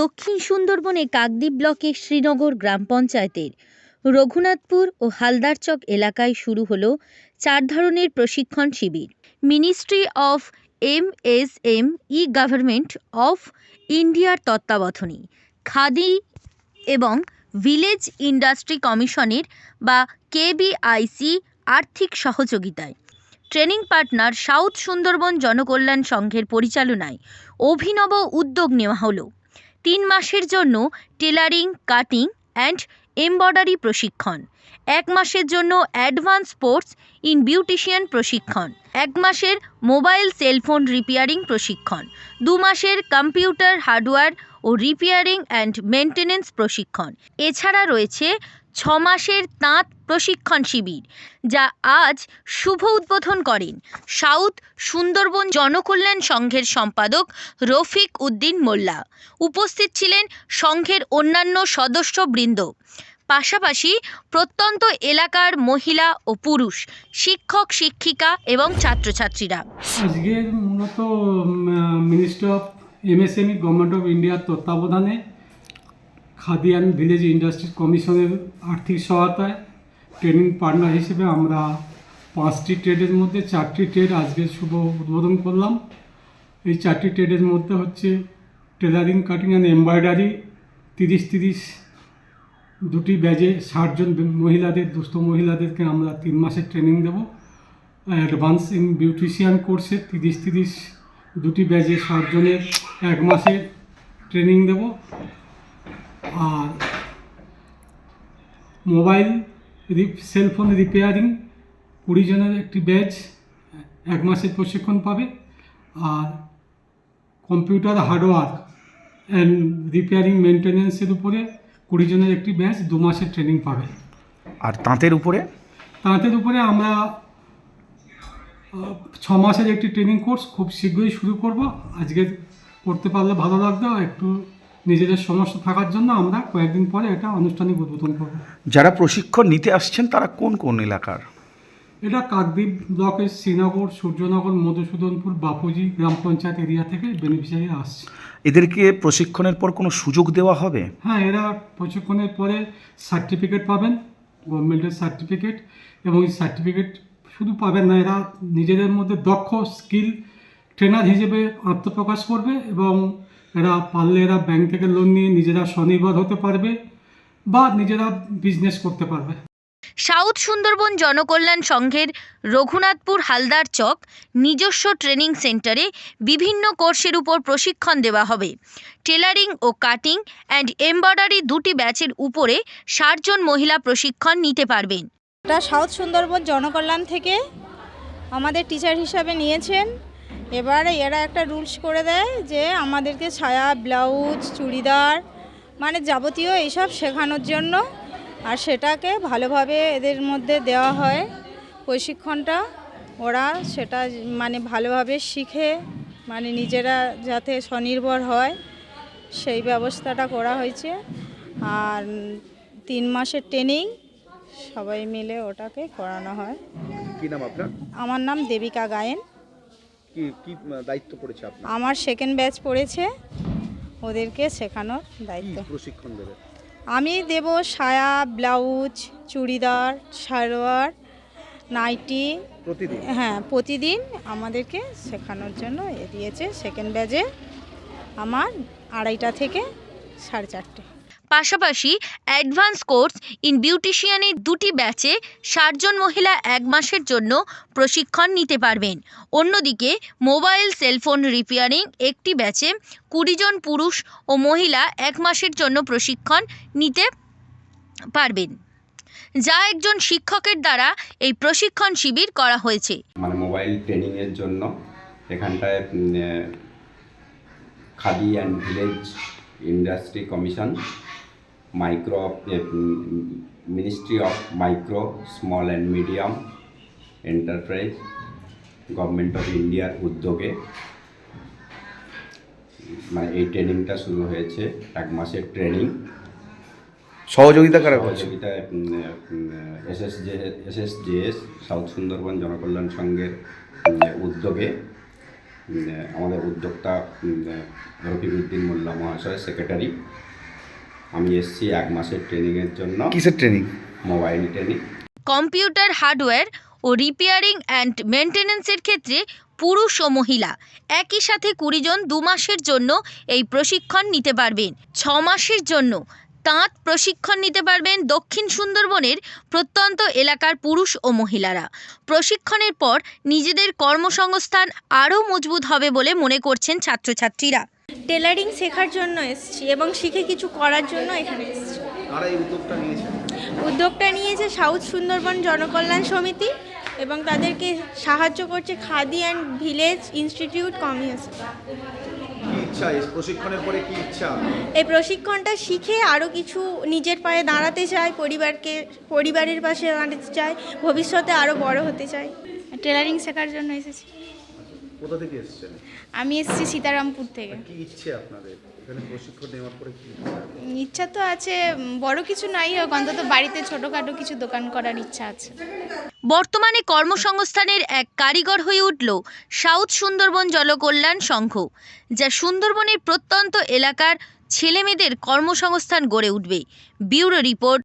দক্ষিণ সুন্দরবনে কাকদ্বীপ ব্লকের শ্রীনগর গ্রাম পঞ্চায়েতের রঘুনাথপুর ও হালদারচক এলাকায় শুরু হলো চার ধরনের প্রশিক্ষণ শিবির। Ministry of M S M E government of ইন্ডিয়ার তত্ত্বাবধানে খাদি এবং ভিলেজ ইন্ডাস্ট্রি কমিশনের বা কেবিআইসি আর্থিক সহযোগিতায়। Training partner south Sundarban Janakalyan সংঘের পরিচালনায় অভিনব উদ্যোগ নেওয়া হলো। তিন মাসের জন্য টেলারিং, কাটিং অ্যান্ড এমব্রয়ডারি প্রশিক্ষণ। এক মাসের জন্য অ্যাডভান্স স্পোর্টস ইন বিউটিশিয়ান প্রশিক্ষণ। এক মাসের মোবাইল সেলফোন রিপেয়ারিং প্রশিক্ষণ। দু মাসের কম্পিউটার হার্ডওয়্যার ও রিপেয়ারিং অ্যান্ড মেনটেনেন্স প্রশিক্ষণ। এছাড়া রয়েছে ছ মাসের তাঁত প্রশিক্ষণ শিবির, যা আজ শুভ উদ্বোধন করেন সাউথ সুন্দরবন জনকল্যাণ সংঘের সম্পাদক রফিক উদ্দিন মোল্লা। উপস্থিত ছিলেন সংঘের অন্যান্য সদস্যবৃন্দ। পাশাপাশি প্রত্যন্ত এলাকার মহিলা ও পুরুষ, শিক্ষক, শিক্ষিকা এবং ছাত্রছাত্রীরা। আজকে মূলত ministry of MSME government of ইন্ডিয়ার তত্ত্বাবধানে খাদি অ্যান্ড ভিলেজ ইন্ডাস্ট্রিজ কমিশনের আর্থিক সহায়তায় ট্রেনিং পার্টনার হিসেবে আমরা পাঁচটি ট্রেডের মধ্যে চারটি ট্রেড আজকে শুভ উদ্বোধন করলাম। এই চারটি ট্রেডের মধ্যে হচ্ছে টেলারিং, কাটিং অ্যান্ড এমব্রয়ডারি। তিরিশ তিরিশ দুটি ব্যাজে ষাটজন মহিলাদের, দুস্থ মহিলাদেরকে আমরা তিন মাসের ট্রেনিং দেবো। অ্যাডভান্স ইন বিউটিশিয়ান কোর্সে তিরিশ তিরিশ দুটি ব্যাচে ষাটজনের এক মাসের ট্রেনিং দেব। আর মোবাইল সেলফোন রিপেয়ারিং কুড়ি জনের একটি ব্যাচ এক মাসের প্রশিক্ষণ পাবে। আর কম্পিউটার হার্ডওয়্যার অ্যান্ড রিপেয়ারিং মেনটেন্যান্সের উপরে কুড়ি জনের একটি ব্যাচ দু মাসের ট্রেনিং পাবে। আর তাঁতের উপরে? তাঁতের উপরে আমরা ছ মাসের একটি ট্রেনিং কোর্স খুব শীঘ্রই শুরু করব। আজকে করতে পারলে ভালো লাগতো একটু নিজেদের সমস্যা থাকার জন্য আমরা কয়েকদিন পরে এটা আনুষ্ঠানিক উদ্বোধন করব। যারা প্রশিক্ষণ নিতে আসছেন তারা কোন কোন এলাকার? এটা কাকদ্বীপ ব্লকের শ্রীনগর সূর্যনগর মধুসূদনপুর বাপুজি গ্রাম পঞ্চায়েত এরিয়া থেকে বেনিফিশিয়ারি আসছে। এদেরকে প্রশিক্ষণের পর কোনো সুযোগ দেওয়া হবে? হ্যাঁ এরা প্রশিক্ষণের পরে সার্টিফিকেট পাবেন গভর্নমেন্টের সার্টিফিকেট এবং এই সার্টিফিকেট শুধু পাবেন না এরা নিজেদের মধ্যে দক্ষ স্কিল ট্রেনার হিসেবে আত্মপ্রকাশ করবে এবং এরা পারলে এরা ব্যাংক থেকে লোন নিয়ে নিজেরা স্বনির্ভর হতে পারবে বা নিজেরা বিজনেস করতে পারবে। সাউথ সুন্দরবন জনকল্যাণ সংঘের রঘুনাথপুর হালদার চক নিজস্ব ট্রেনিং সেন্টারে বিভিন্ন কোর্সের উপর প্রশিক্ষণ দেওয়া হবে। টেলারিং ও কাটিং অ্যান্ড এমব্রয়ডারি দুটি ব্যাচের উপরে ষাটজন মহিলা প্রশিক্ষণ নিতে পারবেন। এটা সাউথ সুন্দরবন জনকল্যাণ থেকে আমাদের টিচার হিসাবে নিয়েছেন। এবারে এরা একটা রুলস করে দেয় যে আমাদেরকে ছায়া ব্লাউজ চুড়িদার মানে যাবতীয় এইসব শেখানোর জন্য। আর সেটাকে ভালোভাবে এদের মধ্যে দেওয়া হয় প্রশিক্ষণটা। ওরা সেটা মানে ভালোভাবে শিখে মানে নিজেরা যাতে স্বনির্ভর হয় সেই ব্যবস্থাটা করা হয়েছে। আর তিন মাসের ট্রেনিং সবাই মিলে ওটাকে করানো হয়। কি নাম আপনার? আমার নাম দেবিকা গায়েন। কি কি দায়িত্ব পড়েছে আপনার? আমার সেকেন্ড ব্যাচ পড়েছে ওদেরকে শেখানোর দায়িত্ব। প্রশিক্ষণ দেবে? আমি দেব সায়া ব্লাউজ চুড়িদার সালোয়ার নাইটি। প্রতিদিন? হ্যাঁ প্রতিদিন আমাদেরকে শেখানোর জন্য এ দিয়েছে সেকেন্ড ব্যাচে আমার আড়াইটা থেকে সাড়ে চারটে। পাশাপাশি অ্যাডভান্স কোর্স ইন বিউটিশিয়ানের দুটি ব্যাচে ষাটজন মহিলা এক মাসের জন্য প্রশিক্ষণ নিতে পারবেন। অন্যদিকে মোবাইল সেলফোন রিপেয়ারিং একটি ব্যাচে কুড়িজন পুরুষ ও মহিলা এক মাসের জন্য প্রশিক্ষণ নিতে পারবেন। যা একজন শিক্ষকের দ্বারা এই প্রশিক্ষণ শিবির করা হয়েছে। মানে মোবাইল ট্রেনিংয়ের জন্য এখানটায় khadi and village industry commission micro ministry of micro small and medium enterprise government of ইন্ডিয়ার উদ্যোগে। মানে এই ট্রেনিংটা শুরু হয়েছে এক মাসের ট্রেনিং। সহযোগিতা কারা করছে? সহযোগিতায় SSJ SSJS south Sundarban Janakalyan সংঘের উদ্যোগে। আমাদের উদ্যোক্তা রফিকুদ্দিন মোল্লা মহাশয় সেক্রেটারি আমি এসেছি এক মাসের ট্রেনিংয়ের জন্য। কিসের training mobile training computer hardware O repairing and মেনটেন্যান্সের ক্ষেত্রে পুরুষ ও মহিলা একই সাথে কুড়ি জন দু মাসের জন্য এই প্রশিক্ষণ নিতে পারবেন। ছ মাসের জন্য তাঁত প্রশিক্ষণ নিতে পারবেন দক্ষিণ সুন্দরবনের প্রত্যন্ত এলাকার পুরুষ ও মহিলারা। প্রশিক্ষণের পর নিজেদের কর্মসংস্থান আরও মজবুত হবে বলে মনে করছেন ছাত্রছাত্রীরা। টেলারিং শেখার জন্য এসেছি এবং শিখে কিছু করার জন্য এখানে এসেছি। উদ্যোগটা নিয়েছে? সাউথ সুন্দরবন জনকল্যাণ সমিতি এবং তাদেরকে সাহায্য করছে khadi and village institute community. এই প্রশিক্ষণের পরে কি ইচ্ছা? এই প্রশিক্ষণটা শিখে আরও কিছু নিজের পায়ে দাঁড়াতে চাই পরিবারকে পরিবারের পাশে দাঁড়াতে চাই ভবিষ্যতে আরও বড় হতে চাই টেলারিং শেখার জন্য এসেছি। কোথা থেকে এসেছেন? আমি এসেছি সীতারামপুর থেকে। কি ইচ্ছে আপনাদের? এখানে প্রশিক্ষণ নেওয়ার পরে কি ইচ্ছা? তো আছে বড় কিছু নাই হোক অন্তত বাড়িতে ছোটোখাটো কিছু দোকান করার ইচ্ছা আছে। বর্তমানে কর্মসংস্থানের এক কারিগর হয়ে উঠল সাউথ সুন্দরবন জলকল্যাণ সংঘ যা সুন্দরবনের প্রত্যন্ত এলাকার ছেলেমেয়েদের কর্মসংস্থান গড়ে উঠবে। Bureau report